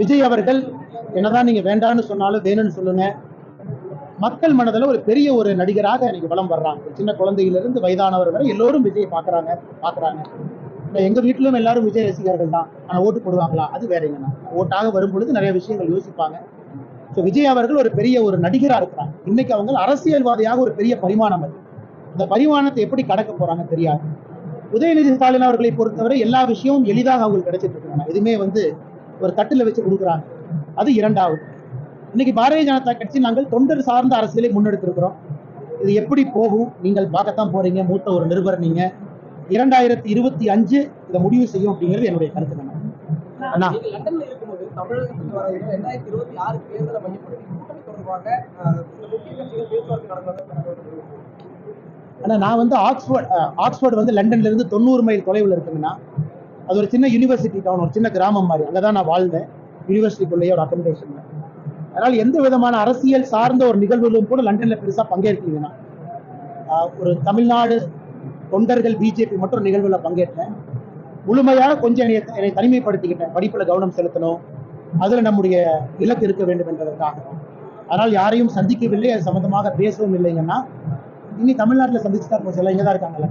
விஜய் அவர்கள் என்னதான் நீங்க வேண்டான்னு சொன்னாலும் வேணும்னு சொல்லுங்க. மக்கள் மனதில் ஒரு பெரிய ஒரு நடிகராக இன்னைக்கு வளம் வர்றாங்க. சின்ன குழந்தையிலிருந்து வயதானவர் வரை எல்லோரும் விஜய் பார்க்குறாங்க பார்க்குறாங்க. இப்போ எங்க வீட்டிலும் எல்லாரும் விஜய் ரசிகர்கள் தான். ஆனால் ஓட்டு போடுவாங்களா? அது வேறங்கண்ணா ஓட்டாக வரும் பொழுது நிறைய விஷயங்கள் யோசிப்பாங்க. ஸோ விஜய் அவர்கள் ஒரு பெரிய ஒரு நடிகராக இருக்கிறாங்க. இன்னைக்கு அவங்க அரசியல்வாதியாக ஒரு பெரிய பரிமாணம் அது. அந்த பரிமாணத்தை எப்படி கடக்க போறாங்க தெரியாது. உதயநிதி ஸ்டாலின் அவர்களை பொறுத்தவரை எல்லா விஷயமும் எளிதாக அவங்களுக்கு கிடைச்சிட்டு இருக்காங்க எதுவுமே வந்து ஒரு தட்டுல வச்சு கொடுக்குறாங்க. அது இரண்டாவது. இன்னைக்கு பாரதிய ஜனதா கட்சி நாங்கள் தொண்டர் சார்ந்த அரசியலை முன்னெடுத்திருக்கிறோம். இது எப்படி போகும்? நீங்கள் பார்க்கத்தான் போறீங்க. மூத்த ஒரு நிருபர் நீங்க இரண்டாயிரத்தி இருபத்தி அஞ்சு இதை முடிவு செய்யும் அப்படிங்கிறது என்னுடைய கருத்து அண்ணா. ஆனா நான் வந்து ஆக்ஸ்போர்ட் ஆக்ஸ்போர்ட் வந்து லண்டன்ல இருந்து தொண்ணூறு மைல் தொலைவில் இருக்குங்கன்னா அது ஒரு சின்ன யூனிவர்சிட்டி டவுன் ஒரு சின்ன கிராமம் மாதிரி. அங்கே தான் நான் வாழ்ந்தேன். யூனிவர்சிட்டிக்குள்ளேயே ஒரு அக்கமடேஷன்ல அதனால் எந்த விதமான அரசியல் சார்ந்த ஒரு நிகழ்வுகளும் கூட லண்டனில் பெருசாக பங்கேற்கலீங்கன்னா ஒரு தமிழ்நாடு தொண்டர்கள் பிஜேபி மற்றும் நிகழ்வில் பங்கேற்றேன். முழுமையாக கொஞ்சம் என்னை என்னை தனிமைப்படுத்திக்கிட்டேன். படிப்பில் கவனம் செலுத்தணும். அதில் நம்முடைய இலக்கு இருக்க வேண்டும் என்பதற்காக. ஆனால் யாரையும் சந்திக்கவில்லை. அது சம்மந்தமாக பேசவும் இல்லைங்கன்னா இனி தமிழ்நாட்டுல சந்திச்சுட்டா போச்சு எல்லாம் இங்க தான் இருக்காங்கல்ல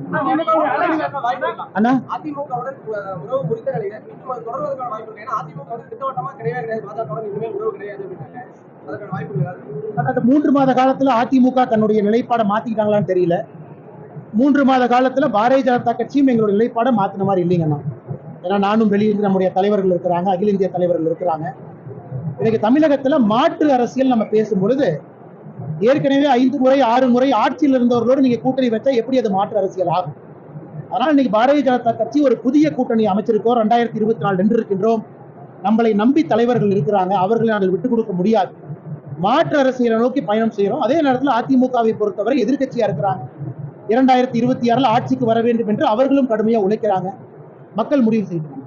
அண்ணா? மூன்று மாத காலத்துல அதிமுக தன்னுடைய நிலைப்பாடை மாத்திக்கிட்டாங்களான்னு தெரியல. மூன்று மாத காலத்துல பாரதிய ஜனதா கட்சியும் எங்களுடைய நிலைப்பாடை மாத்தின மாதிரி இல்லைங்கண்ணா ஏன்னா நானும் வெளியிருந்து நம்முடைய தலைவர்கள் இருக்கிறாங்க. அகில இந்திய தலைவர்கள் இருக்கிறாங்க. இன்னைக்கு தமிழகத்துல மாற்று அரசியல் நம்ம பேசும் பொழுது ஏற்கனவே ஐந்து முறை ஆறு முறை ஆட்சியில் இருந்தவர்களோடு நீங்க கூட்டணி வச்சா எப்படி அது மாற்று அரசியல் ஆகும்? அதனால இன்னைக்கு பாரதிய ஜனதா கட்சி ஒரு புதிய கூட்டணி அமைச்சிருக்கோம். ரெண்டாயிரத்தி இருபத்தி நாலு நின்றிருக்கின்றோம் நம்மளை நம்பி தலைவர்கள் இருக்கிறாங்க. அவர்களை நாங்கள் விட்டுக் கொடுக்க முடியாது. மாற்று அரசியலை நோக்கி பயணம் செய்கிறோம் அதே நேரத்தில் அதிமுகவை பொறுத்தவரை எதிர்க்கட்சியா இருக்கிறாங்க. இரண்டாயிரத்தி இருபத்தி ஆறுல ஆட்சிக்கு வர வேண்டும் என்று அவர்களும் கடுமையா உழைக்கிறாங்க. மக்கள் முடிவு செய்கிறாங்க.